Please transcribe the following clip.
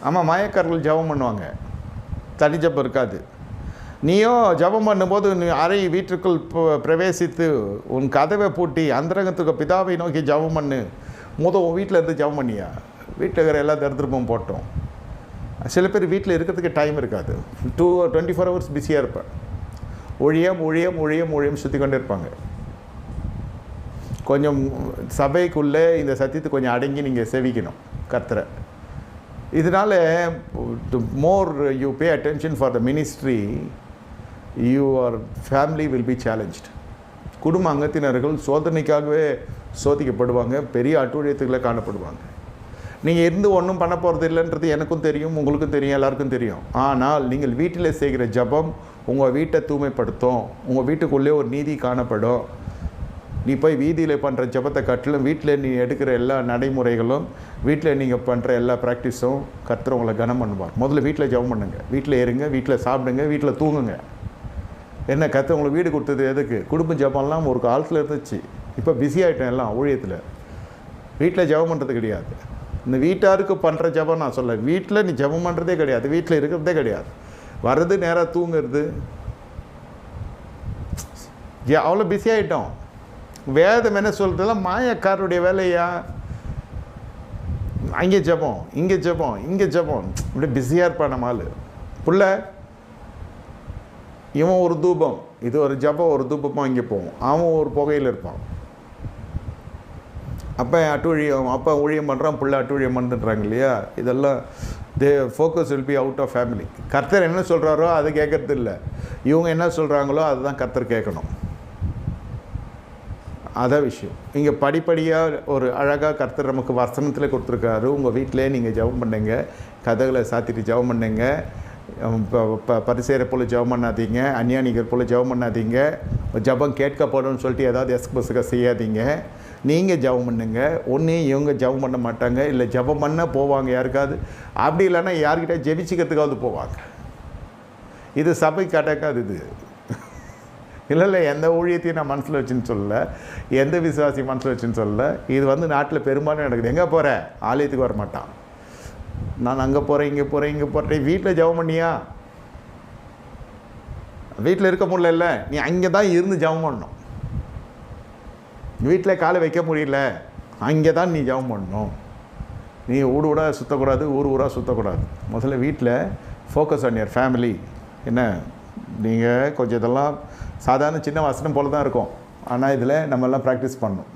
ஆமாம் மாயக்காரர்கள் ஜெபம் பண்ணுவாங்க. தனி ஜெபம் இருக்காது. நீயோ ஜெபம் பண்ணும்போது நீ அறை வீட்டிற்குள் ப- பிரவேசித்து உன் கதவை பூட்டி அந்தரங்கத்துக்கு பிதாவை நோக்கி ஜெபம் பண்ணு. முத உன் வீட்டில் இருந்து ஜெபம் பண்ணியா? வீட்டில் இருக்கிற எல்லா தரித்திரமும் போட்டோம். சில பேர் வீட்டில் இருக்கிறதுக்கு டைம் இருக்காது. டூ டுவெண்ட்டி ஃபோர் ஹவர்ஸ் பிஸியாக இருப்பேன். ஒழியம் ஒழியம் ஒழியம் ஒழியம் சுற்றி கொண்டே இருப்பாங்க. கொஞ்சம் சபைக்குள்ளே இந்த சத்தியத்தை கொஞ்சம் அடங்கி நீங்கள் செவிக்கணும் கத்துற இதனால் more you pay attention for the ministry your family will be challenged குடும்ப அங்கத்தினர்கள் சோதனைக்காகவே சோதிக்கப்படுவாங்க பெரிய அட்டுழியத்துக்களை காணப்படுவாங்க. நீங்கள் இருந்து ஒன்றும் பண்ண போகிறது இல்லைன்றது எனக்கும் தெரியும் உங்களுக்கும் தெரியும் எல்லாருக்கும் தெரியும். ஆனால் நீங்கள் வீட்டில் செய்கிற ஜெபம் உங்கள் வீட்டை தூய்மைப்படுத்தும். உங்கள் வீட்டுக்குள்ளே ஒரு நீதி காணப்படும். நீ போய் வீதியில் பண்ணுற ஜெபத்தை கட்டிலும் வீட்டில் நீ எடுக்கிற எல்லா நடைமுறைகளும் வீட்டில் நீங்கள் பண்ணுற எல்லா ப்ராக்டிஸும் கத்துற உங்களை கனம் பண்ணுவார். முதல்ல வீட்டில் ஜெபம் பண்ணுங்க. வீட்டில் இருங்க வீட்டில் சாப்பிடுங்க வீட்டில் தூங்குங்க. என்ன கற்று உங்களுக்கு வீடு கொடுத்தது எதுக்கு? குடும்ப ஜெபம்லாம் ஒரு காலத்தில் இருந்துச்சு. இப்போ பிஸி ஆகிட்டேன் எல்லாம் ஊழியத்தில். வீட்டில் ஜெபம் பண்ணுறது கிடையாது. இந்த வீட்டாருக்கு பண்ணுற ஜெபம் நான் சொல்ல வீட்டில் நீ ஜெபம் பண்ணுறதே கிடையாது. வீட்டில் இருக்கிறதே கிடையாது. வர்றது நேராக தூங்குறது. அவ்வளோ பிஸி ஆகிட்டோம் வேதம் என்ன சொல்கிறதுலாம் மாயக்காரருடைய வேலையா? அங்கே ஜெபம் இங்கே ஜெபம் இங்கே ஜெபம். இப்படி பிஸியாக இருப்பான் நம்ம ஆள். புள்ள இவன் ஒரு தூபம் இது ஒரு ஜெபம் ஒரு தூபமாக இங்கே போவோம். அவன் ஒரு புகையில் இருப்பான். அப்போ அட்டுழியம் அப்பா ஊழியம் பண்ணுறான் புள்ள அட்டுழியம் பண்ணுறாங்க இல்லையா? இதெல்லாம் the focus will be out of family கர்த்தர் என்ன சொல்கிறாரோ அதை கேட்கறது இல்லை இவங்க என்ன சொல்கிறாங்களோ அதுதான் கர்த்தர் கேட்கணும். அதான் விஷயம். இங்கே படிப்படியாக ஒரு அழகாக கர்த்தர் நமக்கு வசனத்தில் கொடுத்துருக்காரு. உங்கள் வீட்டிலே நீங்கள் ஜெபம் பண்ணுங்க. கதகளை சாத்திட்டு ஜெபம் பண்ணுங்க. பரிசேரை போல் ஜெபம் பண்ணாதீங்க. அந்நியானிகர் போல் ஜெபம் பண்ணாதீங்க. ஜெபம் கேட்கப்படும்னு சொல்லிட்டு ஏதாவது எஸ்பஸுக்க செய்யாதீங்க. நீங்கள் ஜெபம் பண்ணுங்க. ஒன்று இவங்க ஜெபம் பண்ண மாட்டாங்க. இல்லை ஜெபம் பண்ண போவாங்க யாருக்காவது. அப்படி இல்லைன்னா யார்கிட்ட ஜெபிச்சிக்கிறதுக்காவது போவாங்க. இது சபை கடக்காது இது. இல்லை இல்லை எந்த ஊழியத்தையும் நான் மனசில் வச்சுன்னு சொல்லல. எந்த விசுவாசி மனசில் வச்சுன்னு சொல்லல. இது வந்து நாட்டில் பெரும்பாலும் நடக்குது. எங்கே போகிற ஆலயத்துக்கு வர மாட்டான் நான் அங்கே போகிறேன் இங்கே போகிறேன் இங்கே போகிறேன் வீட்டில் ஜெபம் பண்ணியா? வீட்டில் இருக்க முடியல நீ அங்கே தான் இருந்து ஜெபம் பண்ணணும். வீட்டில் காலை வைக்க முடியல. அங்கே தான் நீ ஜெபம் பண்ணணும். நீ ஊடு ஊடாக சுற்றக்கூடாது ஊர் ஊராக சுற்றக்கூடாது முதல்ல வீட்டில் ஃபோக்கஸ் ஆன் யர் ஃபேமிலி என்ன? நீங்கள் கொஞ்சம் இதெல்லாம் சாதாரண சின்ன வசனம் போல தான் இருக்கும். ஆனால் இதில் நம்ம எல்லாம் ப்ராக்டிஸ் பண்ணணும்.